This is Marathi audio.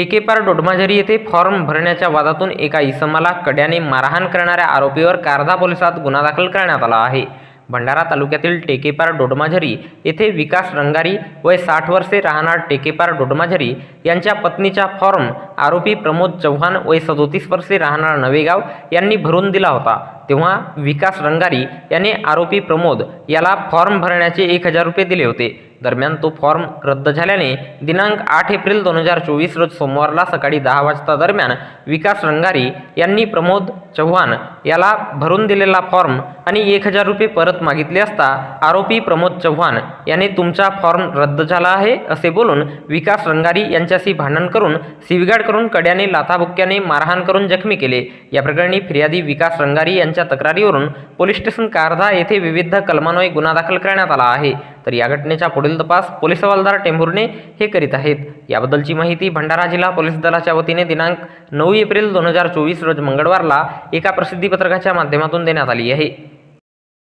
टेकेपार डोडमाझरी येथे फॉर्म भरण्याच्या वादातून एका इसमाला कड्याने मारहाण करणाऱ्या आरोपीवर कारधा पोलिसात गुन्हा दाखल करण्यात आला आहे. भंडारा तालुक्यातील टेकेपार डोडमाझरी येथे विकास रंगारी वय साठ वर्षे राहणार टेकेपार डोडमाझरी यांच्या पत्नीचा फॉर्म आरोपी प्रमोद चव्हाण वय सदोतीस वर्षे राहणार नवेगाव यांनी भरून दिला होता. तेव्हा विकास रंगारी याने आरोपी प्रमोद याला फॉर्म भरण्याचे एक हजार रुपये दिले होते. दरम्यान तो फॉर्म रद्द झाल्याने दिनांक आठ एप्रिल दोन हजार चोवीस रोज सोमवारला सकाळी दहा वाजता दरम्यान विकास रंगारी यांनी प्रमोद चव्हाण याला भरून दिलेला फॉर्म आणि एक हजार रुपये परत मागितले असता आरोपी प्रमोद चव्हाण याने तुमचा फॉर्म रद्द झाला आहे असे बोलून विकास रंगारी यांच्याशी भांडण करून सिवगाड करून कड्याने लाथाबुक्क्याने मारहाण करून जखमी केले. या प्रकरणी फिर्यादी विकास रंगारी यांच्या तक्रारीवरून पोलीस स्टेशन कारधा येथे विविध कलमान्वये गुन्हा दाखल करण्यात आला आहे. तर या घटनेचा पुढील तपास पोलीस हवालदार टेंभुर्णे हे करीत आहेत. याबद्दलची माहिती भंडारा जिल्हा पोलीस दलाच्या वतीने दिनांक नऊ एप्रिल दोन हजार चोवीस रोज मंगळवारला एका प्रसिद्धीपत्रकाच्या माध्यमातून देण्यात आली आहे.